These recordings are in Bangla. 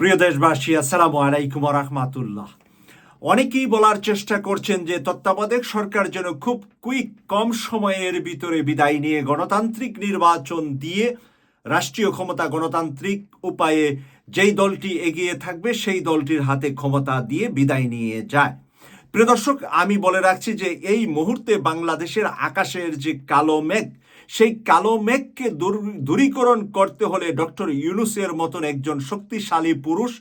প্রিয় দেশবাসী, আসসালামু আলাইকুম রহমাতুল্লাহ। অনেকেই বলার চেষ্টা করছেন যে তত্ত্বাবধায়ক সরকার যেন খুব কুইক, কম সময়ের ভিতরে বিদায় নিয়ে গণতান্ত্রিক নির্বাচন দিয়ে রাষ্ট্রীয় ক্ষমতা গণতান্ত্রিক উপায়ে যেই দলটি এগিয়ে থাকবে, সেই দলটির হাতে ক্ষমতা দিয়ে বিদায় নিয়ে যায়। প্রিয় দর্শক, আমি বলে রাখছি যে এই মুহূর্তে বাংলাদেশের আকাশের যে কালো মেঘ সেই কালো মেঘকে দূরীকরণ করতে হলে ডক্টর ইউনুসের মতন একজন শক্তিশালী পুরুষ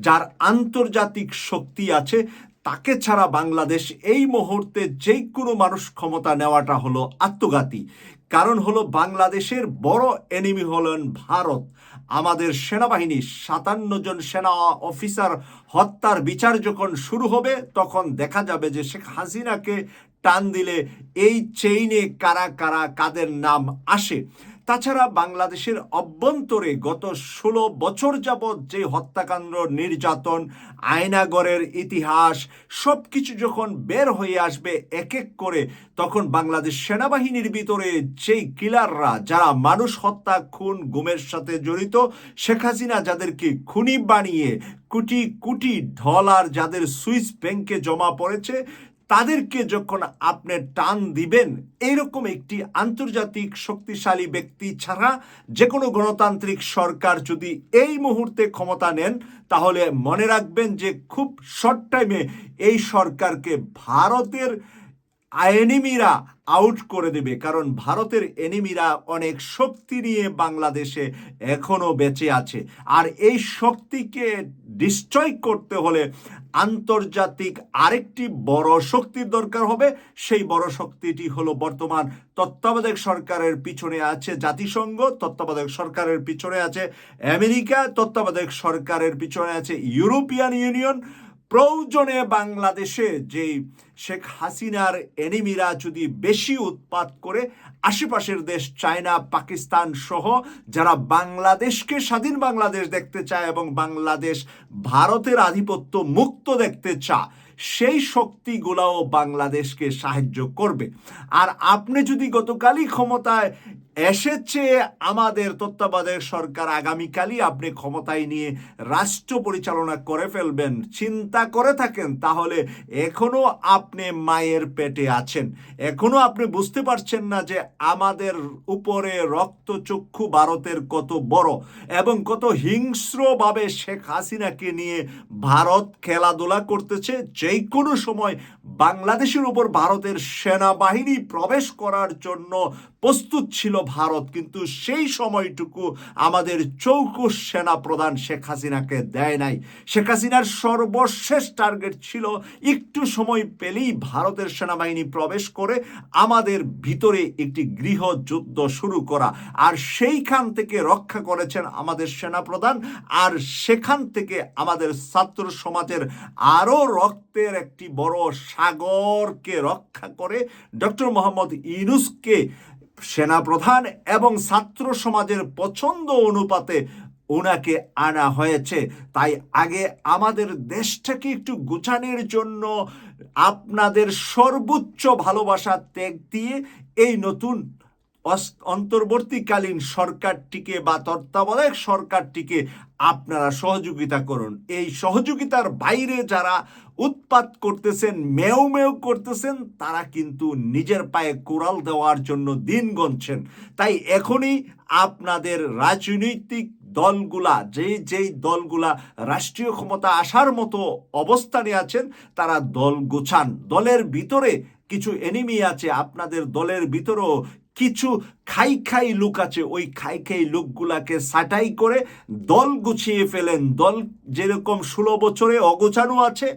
যার আন্তর্জাতিক শক্তি আছে, তাকে ছাড়া বাংলাদেশ এই মুহূর্তে যে কোনো মানুষ ক্ষমতা নেওয়াটা হলো আত্মঘাতী। কারণ হলো বাংলাদেশের বড় এনিমি হলেন ভারত। আমাদের সেনাবাহিনী সাতান্ন জন সেনা অফিসার হত্যার বিচার যখন শুরু হবে, তখন দেখা যাবে যে শেখ হাসিনাকে টান দিলে এই চেইনে কারা কারা কাদের নাম আসে? তাছাড়া বাংলাদেশের অভ্যন্তরে গত ষোলো বছর যাবৎ যে হত্যাকাণ্ড, নির্যাতন, আয়নাগরের ইতিহাস সব কিছু যখন বের হয়ে আসবে এক এক করে, তখন বাংলাদেশ সেনাবাহিনীর ভিতরে যেই কিলাররা, যারা মানুষ হত্যা, খুন, গুমের সাথে জড়িত, শেখ হাসিনা যাদেরকে খুনি বানিয়ে কোটি কোটি ডলার যাদের সুইস ব্যাংকে জমা পড়েছে তাদেরকে যখন আপনি টান দিবেন, এইরকম একটি আন্তর্জাতিক শক্তিশালী ব্যক্তি ছাড়া যে কোনো গণতান্ত্রিক সরকার যদি এই মুহূর্তে ক্ষমতা নেন, তাহলে মনে রাখবেন যে খুব শর্ট টাইমে এই সরকারকে ভারতের এনিমিরা আউট করে দেবে, কারণ ভারতের এনিমিরা অনেক শক্তি নিয়ে বাংলাদেশে এখনও বেঁচে আছে। আর এই শক্তিকে ডিস্ট্রয় করতে হলে আন্তর্জাতিক আরেকটি বড় শক্তির দরকার হবে। সেই বড় শক্তিটি হলো বর্তমান তত্ত্বাবধায়ক সরকারের পিছনে আছে জাতিসংঘ, তত্ত্বাবধায়ক সরকারের পিছনে আছে আমেরিকা, তত্ত্বাবধায়ক সরকারের পিছনে আছে ইউরোপিয়ান ইউনিয়ন। প্রয়োজনে বাংলাদেশে যে শেখ হাসিনার এনিমিরা যদি বেশি উৎপাত করে, আশেপাশের দেশ চায়না, পাকিস্তান সহ যারা বাংলাদেশকে স্বাধীন বাংলাদেশ দেখতে চায় এবং বাংলাদেশ ভারতের আধিপত্য মুক্ত দেখতে চায়, সেই শক্তিগুলাও বাংলাদেশকে সাহায্য করবে। আর আপনি যদি গতকালই ক্ষমতায় এসেছে আমাদের তত্ত্বাবধায়ক সরকার আগামীকালই। আপনি ক্ষমতায় নিয়ে রাষ্ট্র পরিচালনা করে ফেলবেন, চিন্তা করে থাকেন, তাহলে এখনও আপনি মায়ের পেটে আছেন। এখনও আপনি বুঝতে পারছেন না যে আমাদের উপরে রক্তচক্ষু ভারতের কত বড় এবং কত হিংস্রভাবে শেখ হাসিনাকে নিয়ে ভারত খেলাধুলা করতেছে। যে কোনো সময় বাংলাদেশের উপর ভারতের সেনাবাহিনী প্রবেশ করার জন্য প্রস্তুত ছিল ভারত, কিন্তু সেই সময়টুকু আমাদের চৌকুশ সেনা প্রধান শেখ হাসিনাকে দেয় নাই। শেখ হাসিনার সর্বশেষ টার্গেট ছিল একটু সময় পেলেই ভারতের সেনাবাহিনী প্রবেশ করে আমাদের ভিতরে একটি গৃহযুদ্ধ শুরু করা। আর সেইখান থেকে রক্ষা করেছেন আমাদের সেনাপ্রধান, আর সেখান থেকে আমাদের ছাত্র সমাজের আরও রক্তের একটি বড় সাগরকে রক্ষা করে ডক্টর মোহাম্মদ ইনুসকে সেনাপ্রধান এবং ছাত্র সমাজের পছন্দ অনুপাতে ওনাকে আনা হয়েছে। তাই আগে আমাদের দেশটাকে একটু গুছানোর জন্য আপনাদের সর্বোচ্চ ভালোবাসা ত্যাগ দিয়ে এই নতুন অন্তর্বর্তীকালীন সরকারটিকে বা তত্ত্বাবধায়ক সরকারটিকে আপনারা সহযোগিতা করুন। এই সহযোগিতার বাইরে যারা উৎপাত করতেছেন, মেও মেও করতেছেন, তারা কিন্তু নিজের পায়ে কোরাল দেওয়ার জন্য দিন গণছেন তাই এখনই আপনাদের রাজনৈতিক দলগুলা যেই যেই দলগুলা রাষ্ট্রীয় ক্ষমতা আসার মতো অবস্থানে আছেন, তারা দল গোছান। দলের ভিতরে কিছু এনিমি আছে, আপনাদের দলের ভিতরেও কিছু খাই খাই লোক আছে। ওই খাই খাই লোকগুলাকে সাটাই করে দল গুছিয়ে ফেলেন। দল যেরকম ষোলো বছরে অগোছানো আছে,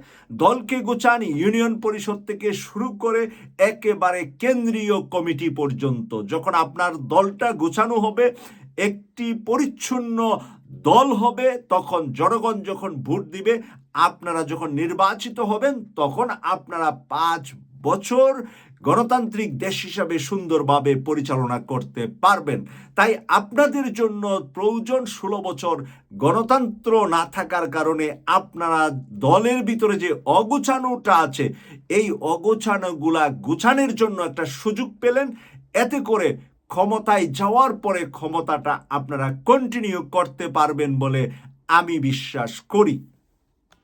দলকে গোছান ইউনিয়ন পরিষদ থেকে শুরু করে একেবারে কেন্দ্রীয় কমিটি পর্যন্ত। যখন আপনার দলটা গোছানো হবে একটি পরিচ্ছন্ন দল হবে, তখন জনগণ যখন ভোট দিবে, আপনারা যখন নির্বাচিত হবেন, তখন আপনারা পাঁচ বছর গণতান্ত্রিক দেশ হিসাবে সুন্দরভাবে পরিচালনা করতে পারবেন। তাই আপনাদের জন্য প্রয়োজন ষোলো বছর গণতন্ত্র না থাকার কারণে আপনারা দলের ভিতরে যে অগোছানোটা আছে, এই অগোছানোগুলা গুছানোর জন্য একটা সুযোগ পেলেন। এতে করে ক্ষমতায় যাওয়ার পরে ক্ষমতাটা আপনারা কন্টিনিউ করতে পারবেন বলে আমি বিশ্বাস করি।